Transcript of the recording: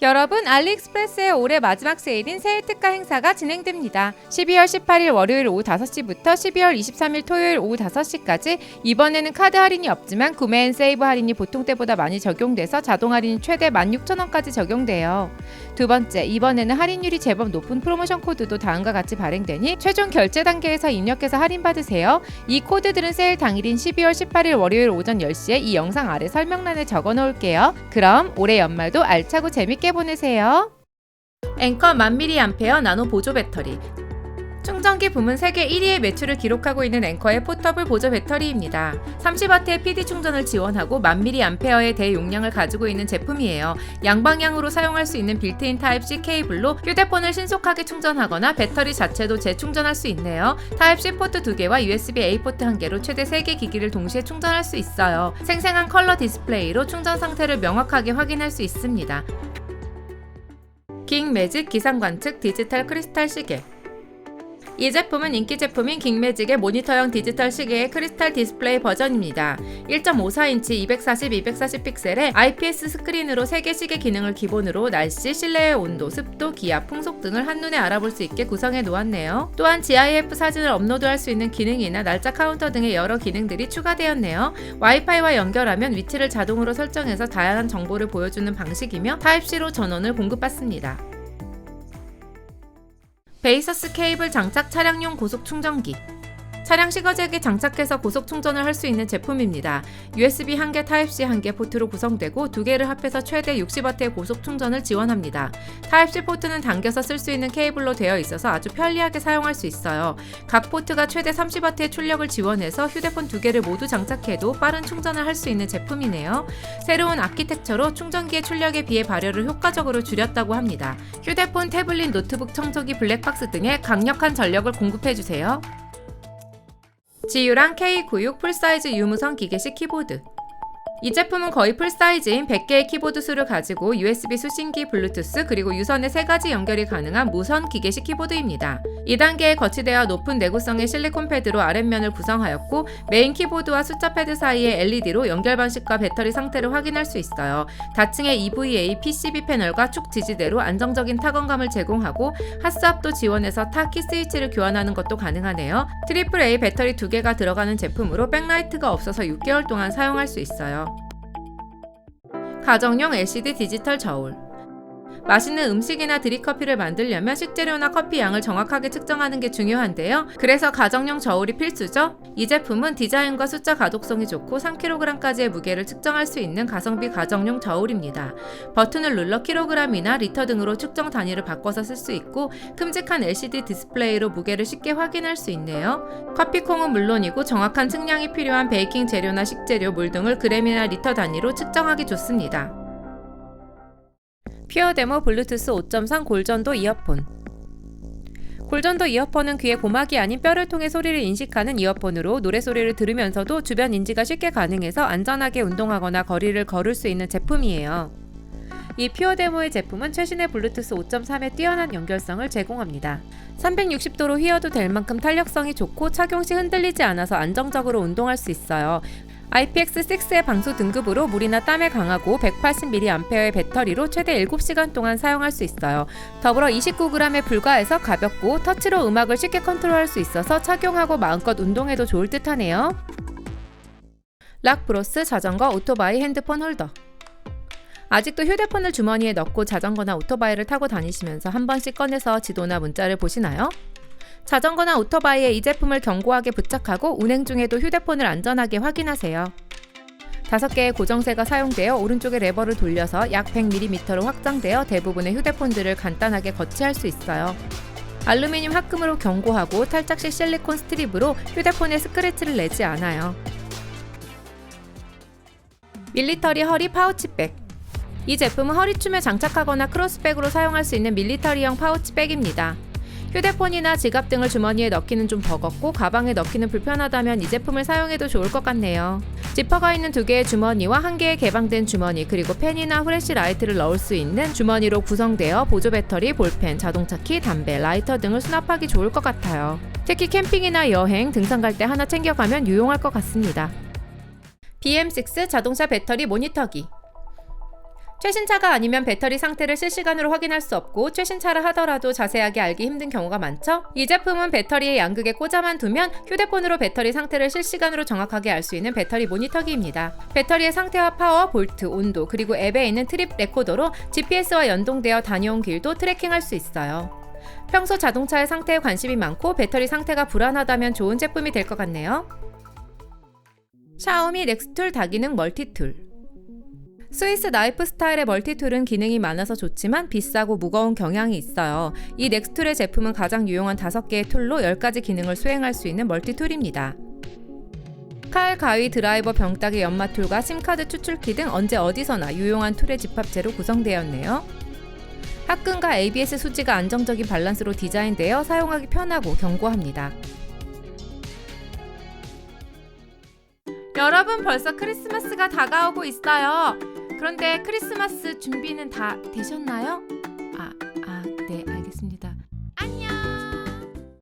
여러분 알리익스프레스의 올해 마지막 세일인 새해 특가 행사가 진행됩니다. 12월 18일 월요일 오후 5시부터 12월 23일 토요일 오후 5시까지 이번에는 카드 할인이 없지만 구매 앤 세이브 할인이 보통 때보다 많이 적용돼서 자동 할인이 최대 16,000원까지 적용돼요. 두 번째, 이번에는 할인율이 제법 높은 프로모션 코드도 다음과 같이 발행되니 최종 결제 단계에서 입력해서 할인 받으세요. 이 코드들은 세일 당일인 12월 18일 월요일 오전 10시에 이 영상 아래 설명란에 적어 놓을게요. 그럼 올해 연말도 알차고 재밌게 보내세요. 앵커 1000mAh 나노 보조 배터리 충전기 부문 세계 1위의 매출을 기록하고 있는 앵커의 포터블 보조 배터리입니다. 30W의 PD 충전을 지원하고 1000mAh의 대용량을 가지고 있는 제품이에요. 양방향으로 사용할 수 있는 빌트인 타입C 케이블로 휴대폰을 신속하게 충전하거나 배터리 자체도 재충전할 수 있네요. 타입C 포트 2개와 USB-A 포트 1개로 최대 3개 기기를 동시에 충전할 수 있어요. 생생한 컬러 디스플레이로 충전 상태를 명확하게 확인할 수 있습니다. 킹 매직 기상 관측 디지털 크리스탈 시계 이 제품은 인기 제품인 킹매직의 모니터형 디지털 시계의 크리스탈 디스플레이 버전입니다. 1.54인치 240, 240 픽셀의 IPS 스크린으로 3개 시계 기능을 기본으로 날씨, 실내의 온도, 습도, 기압, 풍속 등을 한눈에 알아볼 수 있게 구성해 놓았네요. 또한 GIF 사진을 업로드할 수 있는 기능이나 날짜 카운터 등의 여러 기능들이 추가되었네요. 와이파이와 연결하면 위치를 자동으로 설정해서 다양한 정보를 보여주는 방식이며 타입C로 전원을 공급받습니다. 베이서스 케이블 장착 차량용 고속 충전기 차량 시거잭에 장착해서 고속 충전을 할 수 있는 제품입니다. USB 1개, 타입C 1개 포트로 구성되고 두 개를 합해서 최대 60W의 고속 충전을 지원합니다. 타입C 포트는 당겨서 쓸 수 있는 케이블로 되어 있어서 아주 편리하게 사용할 수 있어요. 각 포트가 최대 30W의 출력을 지원해서 휴대폰 두 개를 모두 장착해도 빠른 충전을 할 수 있는 제품이네요. 새로운 아키텍처로 충전기의 출력에 비해 발열을 효과적으로 줄였다고 합니다. 휴대폰, 태블릿, 노트북, 청소기, 블랙박스 등에 강력한 전력을 공급해 주세요. 지유랑 K96 풀사이즈 유무선 기계식 키보드 이 제품은 거의 풀사이즈인 100개의 키보드 수를 가지고 USB 수신기, 블루투스, 그리고 유선의 세 가지 연결이 가능한 무선 기계식 키보드입니다. 2단계의 거치대와 높은 내구성의 실리콘 패드로 아랫면을 구성하였고 메인 키보드와 숫자 패드 사이에 LED로 연결 방식과 배터리 상태를 확인할 수 있어요. 다층의 EVA PCB 패널과 축 지지대로 안정적인 타건감을 제공하고 핫스압도 지원해서 타키 스위치를 교환하는 것도 가능하네요. 트리플 A 배터리 2개가 들어가는 제품으로 백라이트가 없어서 6개월 동안 사용할 수 있어요. 가정용 LCD 디지털 저울 맛있는 음식이나 드립커피를 만들려면 식재료나 커피 양을 정확하게 측정하는 게 중요한데요. 그래서 가정용 저울이 필수죠. 이 제품은 디자인과 숫자 가독성이 좋고 3kg까지의 무게를 측정할 수 있는 가성비 가정용 저울입니다. 버튼을 눌러 킬로그램이나 리터 등으로 측정 단위를 바꿔서 쓸 수 있고 큼직한 LCD 디스플레이로 무게를 쉽게 확인할 수 있네요. 커피콩은 물론이고 정확한 측량이 필요한 베이킹 재료나 식재료, 물 등을 그램이나 리터 단위로 측정하기 좋습니다. 퓨어데모 블루투스 5.3 골전도 이어폰 골전도 이어폰은 귀에 고막이 아닌 뼈를 통해 소리를 인식하는 이어폰으로 노래 소리를 들으면서도 주변 인지가 쉽게 가능해서 안전하게 운동하거나 거리를 걸을 수 있는 제품이에요. 이 퓨어 데모의 제품은 최신의 블루투스 5.3의 뛰어난 연결성을 제공합니다. 360도로 휘어도 될 만큼 탄력성이 좋고 착용 시 흔들리지 않아서 안정적으로 운동할 수 있어요. IPX6의 방수 등급으로 물이나 땀에 강하고 180mAh의 배터리로 최대 7시간 동안 사용할 수 있어요. 더불어 29g에 불과해서 가볍고 터치로 음악을 쉽게 컨트롤할 수 있어서 착용하고 마음껏 운동해도 좋을 듯하네요. 락브로스 자전거 오토바이 핸드폰 홀더 아직도 휴대폰을 주머니에 넣고 자전거나 오토바이를 타고 다니시면서 한 번씩 꺼내서 지도나 문자를 보시나요? 자전거나 오토바이에 이 제품을 견고하게 부착하고 운행 중에도 휴대폰을 안전하게 확인하세요. 5개의 고정쇠가 사용되어 오른쪽의 레버를 돌려서 약 100mm로 확장되어 대부분의 휴대폰들을 간단하게 거치할 수 있어요. 알루미늄 합금으로 견고하고 탈착식 실리콘 스트립으로 휴대폰에 스크래치를 내지 않아요. 밀리터리 허리 파우치백 이 제품은 허리춤에 장착하거나 크로스백으로 사용할 수 있는 밀리터리형 파우치백입니다. 휴대폰이나 지갑 등을 주머니에 넣기는 좀 버겁고 가방에 넣기는 불편하다면 이 제품을 사용해도 좋을 것 같네요. 지퍼가 있는 두 개의 주머니와 한 개의 개방된 주머니 그리고 펜이나 후레쉬 라이트를 넣을 수 있는 주머니로 구성되어 보조 배터리, 볼펜, 자동차 키, 담배, 라이터 등을 수납하기 좋을 것 같아요. 특히 캠핑이나 여행, 등산 갈 때 하나 챙겨가면 유용할 것 같습니다. BM6 자동차 배터리 모니터기 최신차가 아니면 배터리 상태를 실시간으로 확인할 수 없고 최신차를 하더라도 자세하게 알기 힘든 경우가 많죠? 이 제품은 배터리의 양극에 꽂아만 두면 휴대폰으로 배터리 상태를 실시간으로 정확하게 알 수 있는 배터리 모니터기입니다. 배터리의 상태와 파워, 볼트, 온도, 그리고 앱에 있는 트립 레코더로 GPS와 연동되어 다녀온 길도 트래킹할 수 있어요. 평소 자동차의 상태에 관심이 많고 배터리 상태가 불안하다면 좋은 제품이 될 것 같네요. 샤오미 넥스툴 다기능 멀티툴 스위스 나이프 스타일의 멀티툴은 기능이 많아서 좋지만 비싸고 무거운 경향이 있어요. 이 넥스툴의 제품은 가장 유용한 5개의 툴로 10가지 기능을 수행할 수 있는 멀티툴입니다. 칼, 가위, 드라이버, 병따기, 연마툴과 심카드 추출키 등 언제 어디서나 유용한 툴의 집합체로 구성되었네요. 합금과 ABS 수지가 안정적인 밸런스로 디자인되어 사용하기 편하고 견고합니다. 여러분 벌써 크리스마스가 다가오고 있어요. 그런데 크리스마스 준비는 다 되셨나요?